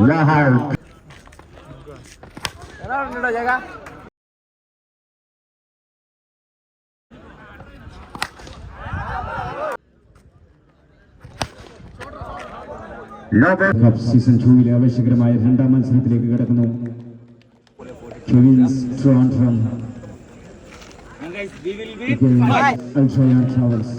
Lahar. Cup season ടൂവിലെ ആവേശകരമായ രണ്ടാം മത്സരത്തിലേക്ക് കടക്കുന്നു ക്യൂവിൻസ് ട്രോൺട്രം അൾട്രയാൻ travels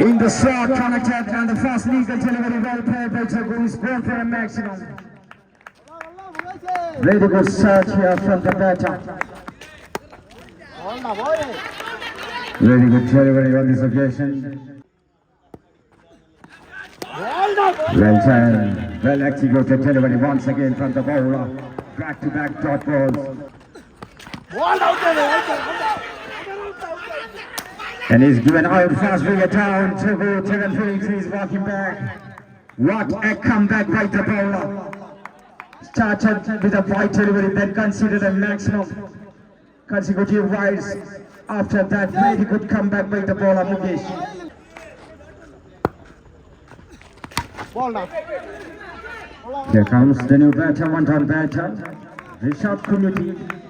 In the shot connected and the fast legal delivery well played by Jagu is going for a maximum. Very good shot here from the batter. Very good delivery on this occasion. Well done. Well executed delivery once again from the bowler. Back to back dot balls. And he's given out fast bigger down to go Kevin Felix. He's walking back. What a comeback by the bowler. Started with a wide delivery, then considered a maximum consecutive wides. After that, very good comeback by the bowler Mukesh. Here comes the new batter, one time batter. Rishad Kunuti.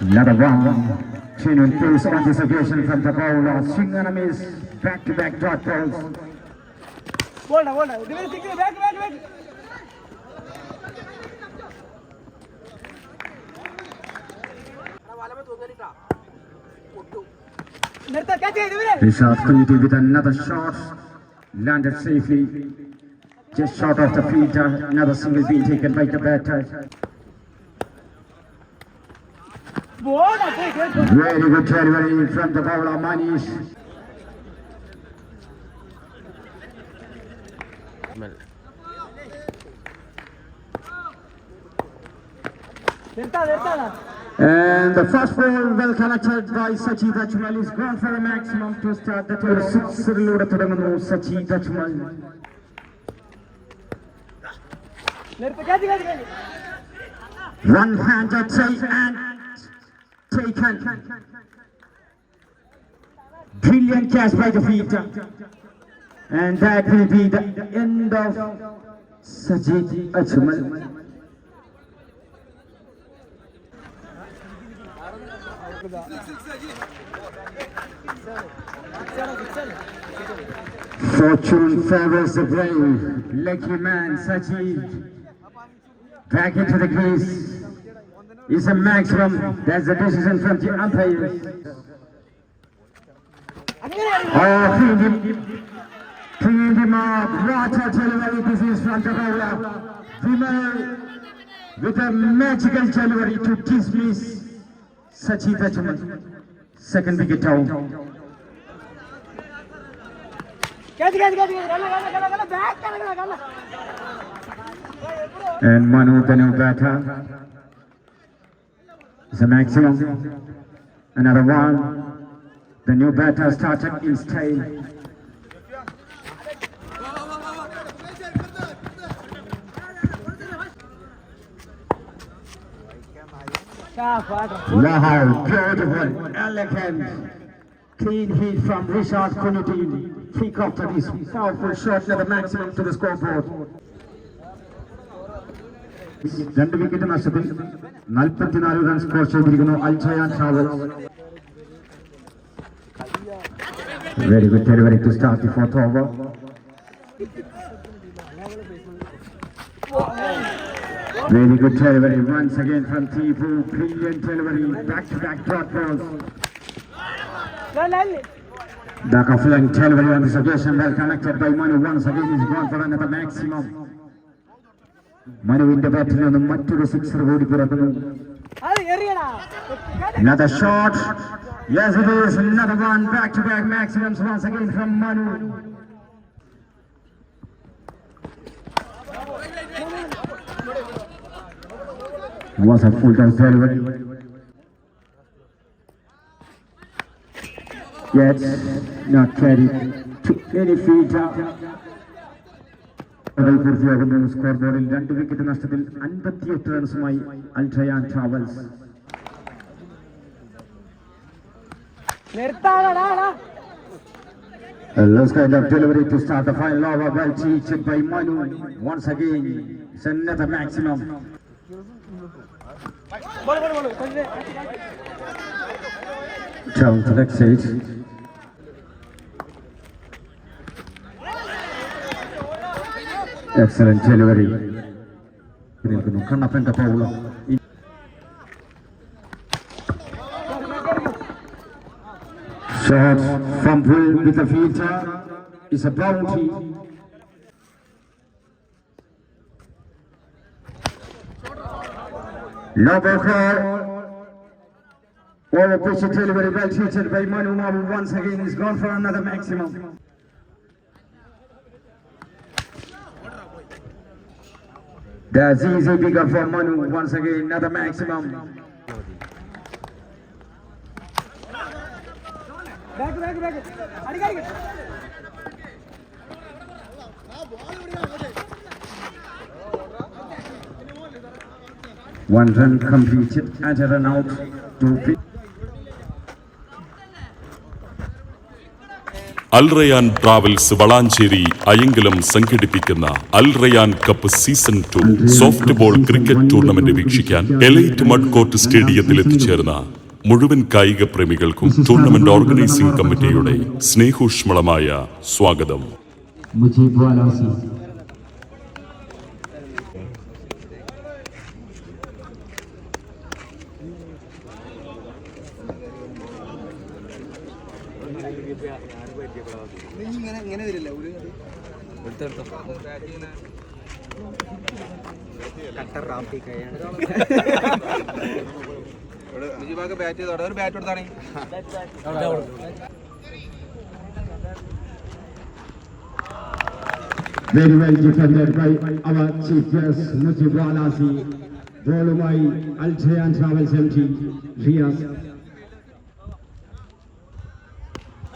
Another one. Genuine pace on this occasion from the bowler. Swing and a miss. Back to back dot balls. Rishad Kuniti with another shot. Landed safely. Just short of the feet. uh, Another single being taken by the batter. Very good delivery from the bowler Manish. And the first ball well connected by Sachi Dachmal is gone for a maximum to start the tour. സിക്സറിലൂടെ തുടങ്ങുന്നു Sachi ദച്മൽ One handed try and taken. Brilliant catch by the feet. And that will be the end of Sajid Ajmal. Fortune favors the brave. Lucky man, Sajid. Back into the crease. Is a maximum. That's the decision from the umpires. Oh, clean him. Clean him up. What a delivery is from. Vimal with a magical delivery to dismiss Sajid Ajmal. Second wicket down. And Manu, new batter, is a maximum. Another one. The new batter started in style. Lahar, beautiful, elegant, clean hit from Richard Kunuddin. Kick after this powerful shot at the maximum to the scoreboard. രണ്ട് wicket നഷ്ടത്തിൽ നാൽപ്പത്തിനാല് run score ചെയ്തിരിക്കുന്നു അൽജയാൻ travel very good delivery to start the fourth over Very good delivery once again from Tipu. Brilliant delivery. Back to back dot balls. Back of flank delivery on this occasion. Well connected by Manu. Once again he's gone for another maximum. മനുവിന്റെ ബാറ്റിൽ നിന്നും മറ്റൊരു sixer കൂടി പിറക്കുന്നു Another shot. Yes, it is. Another one. Back to back maximums once again from Manu. Was a full toss delivery. Yet not carried to any feet out. മുതൽ പൂർത്തിയാകുന്നു score ബോർഡിൽ രണ്ട് wicket നഷ്ടത്തിൽ അൻപത്തിയെട്ട് റൺസുമായി അൽട്രയാൻ travels A loose kind of delivery to start the final over by cheated by Manu. Once again, it's another maximum. Down to next stage. Excellent delivery. നിൽക്കുന്നു കണ്ണപ്പന്റെ Paula Shot fumble with the fielder is a bounty. No ball. Over pitch delivery well treated by Manu Mabu once again is gone for another maximum. That's easy bigger for Manu once again another maximum. One run completed and a run out to be. Al Rayan travels Valanchery Ayankalam സംഘടിപ്പിക്കുന്ന Al Rayan cup season two soft ball cricket tournament വീക്ഷിക്കാൻ elite mud court സ്റ്റേഡിയത്തിൽ എത്തിച്ചേർന്ന മുഴുവൻ കായിക പ്രേമികൾക്കും tournament organising കമ്മിറ്റിയുടെ സ്നേഹോഷ്മളമായ സ്വാഗതം. ഇങ്ങനെ ഇങ്ങനെ വരില്ല. ഒരു കട്ടർ റാഫി മുജിബാക്ക് ബാറ്റ് ചെയ്തോടെ ഒരു ബാറ്റ് കൊടുത്താണ്. Very well defended by our chief guest Mujib Walasi. ബോളുമായി അൽജയാൻ travels M T Riyas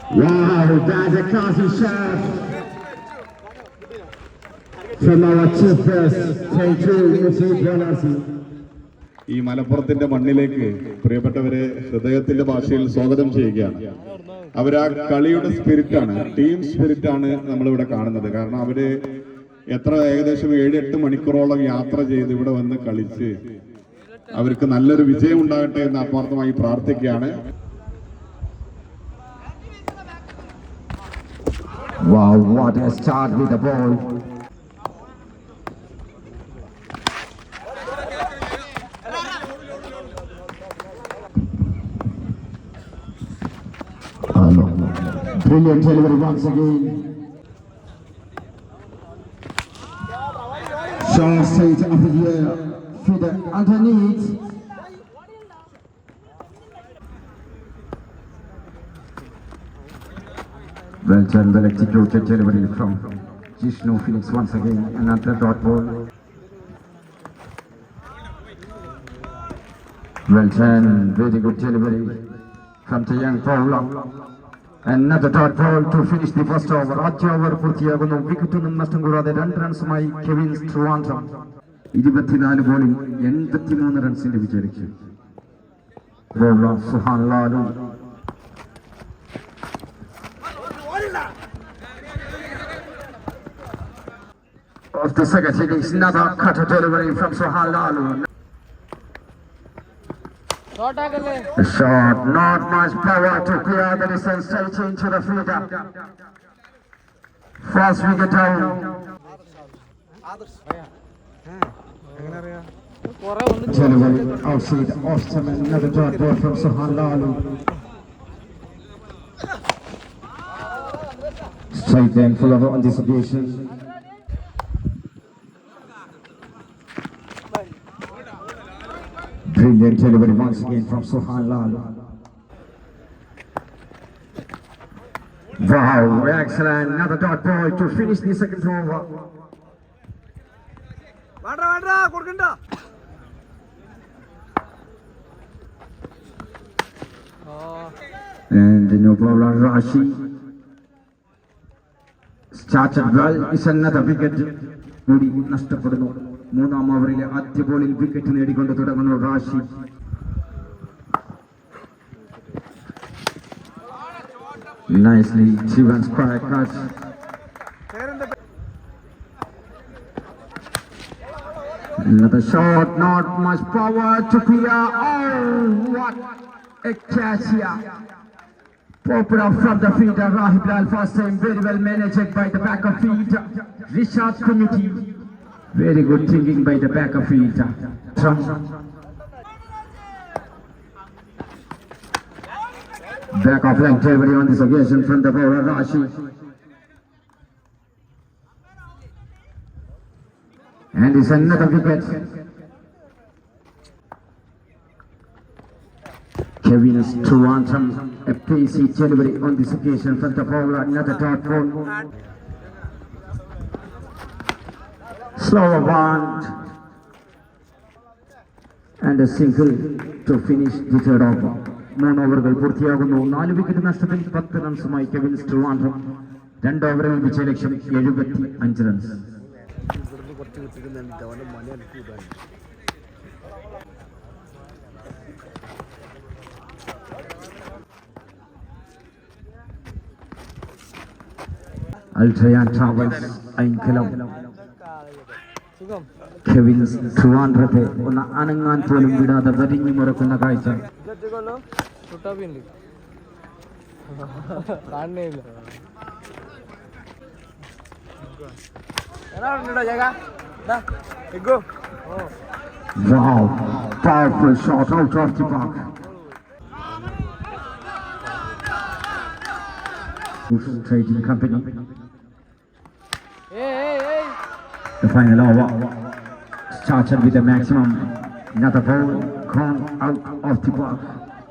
Wow, that's a classy shot from our chief guest. Thank you, Mujib Walasi. ഈ മലപ്പുറത്തിന്റെ മണ്ണിലേക്ക് പ്രിയപ്പെട്ടവരെ ഹൃദയത്തിന്റെ ഭാഷയിൽ സ്വാഗതം ചെയ്യുകയാണ് അവരാ കളിയുടെ സ്പിരിറ്റാണ് ടീം സ്പിരിറ്റാണ് നമ്മളിവിടെ കാണുന്നത് കാരണം അവർ എത്ര ഏകദേശം ഏഴ് എട്ട് മണിക്കൂറോളം യാത്ര ചെയ്ത് ഇവിടെ വന്ന് കളിച്ച് അവർക്ക് നല്ലൊരു വിജയം ഉണ്ടാകട്ടെ എന്ന് ആത്മാർത്ഥമായി പ്രാർത്ഥിക്കുകയാണ് Wow, what a start with the ball. Brilliant delivery once again. In the air. Feeder underneath. Well done, well executed delivery from Jishnu Phoenix once again. Another dot ball. Well done, very good delivery from the young bowler. Another dot ball to finish the first over. ആദ്യ over പൂർത്തിയാകുന്നു വിക്കറ്റൊന്നും നഷ്ടം കൂടാതെ രണ്ട് റൺസുമായി Kevin Trivandrum ഇരുപത്തിനാല് ബോളിൽ എൺപത്തിമൂന്ന് റൺസിന്റെ വിജയിച്ചു bowler Suhan Lalu of the second innings. Another cutter delivery from Sohan Lalu. Shot, not much power to clear the distance straight into the fielder. First wicket down. Delivery outside Austin. Another dot ball from Sohan Lalu. Straight then full of anticipation. Brilliant gentlemen, once again from Sohan Lal. Wow, excellent. Another dot boy to finish the second over. And no problem, Rashi. Started well. Is another wicket. കൂടി നഷ്ടപ്പെടുന്നു മൂന്നാം ഓവറിലെ ആദ്യ ബോളിൽ wicket നേടിക്കൊണ്ട് തുടങ്ങുന്നു Rashi Nicely, Chivan square catch. Another shot, not much power to clear. Oh, what a catch here. Pop it up from the field, and Rahib Lal first time very well managed by the back of field. Richard Committee, very good thinking by the back of field. From back of leg delivery on this occasion from the bowler Rashi. And it's another wicket. Kevin Struantram, a pacey delivery on this occasion from the bowler, another dot ball. Slower one. And a single to finish the third over. മൂന്ന് ഓവറുകൾ പൂർത്തിയാകുന്നു നാല് wicket നഷ്ടത്തിൽ പത്ത് റൺസുമായി Kevin സ്റ്റുവാൻഡ്രം രണ്ട് ഓവറുകൾ വിജയ ലക്ഷ്യം എഴുപത്തി അഞ്ച് runs ഇവിടുന്ന് കുറച്ച് കിട്ടിക്കുന്നുണ്ട് അവന്റെ മണി എനിക്ക് ഇതാണ് അൽട്രയാൻ ട്രാവൽസ് ഐങ്കലം സുഖം കെവിൻ ട്രിവാൻഡ്രത്തെ ഒന്ന് അനങ്ങാൻ പോലും വിടാതെ വരിഞ്ഞു മുറക്കുന്ന കാഴ്ച ഇതൊറ്റക്കൊള്ളു ചുട്ടാപ്പിണ്ട് കാണണേ ഇല്ല എടാ ജഗ ago oh Wow, powerful shot out of the park. Trading company, ഏയ് ഏയ് ഏയ് The final over started with the maximum. Another ball gone out of the park.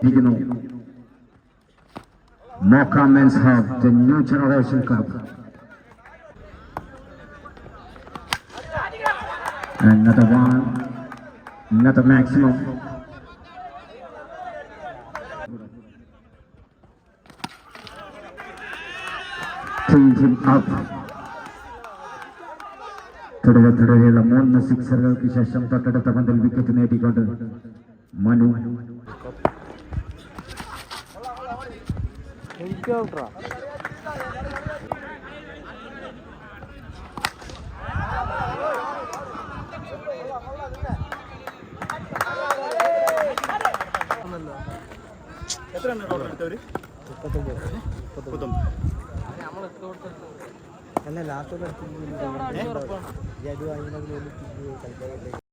Begino. Mocha Men's Hub, the new generation club. Another one, another maximum. Change him up. തുടരെ തുടരെയുള്ള മൂന്ന് സിക്സറുകൾക്ക് ശേഷം തൊട്ടടുത്ത പന്തിൽ wicket നേടിക്കൊണ്ട് Manu. എത്ര ഔട്ടറാ അല്ല last Diyaduhan yung naglulutid yung kalbay.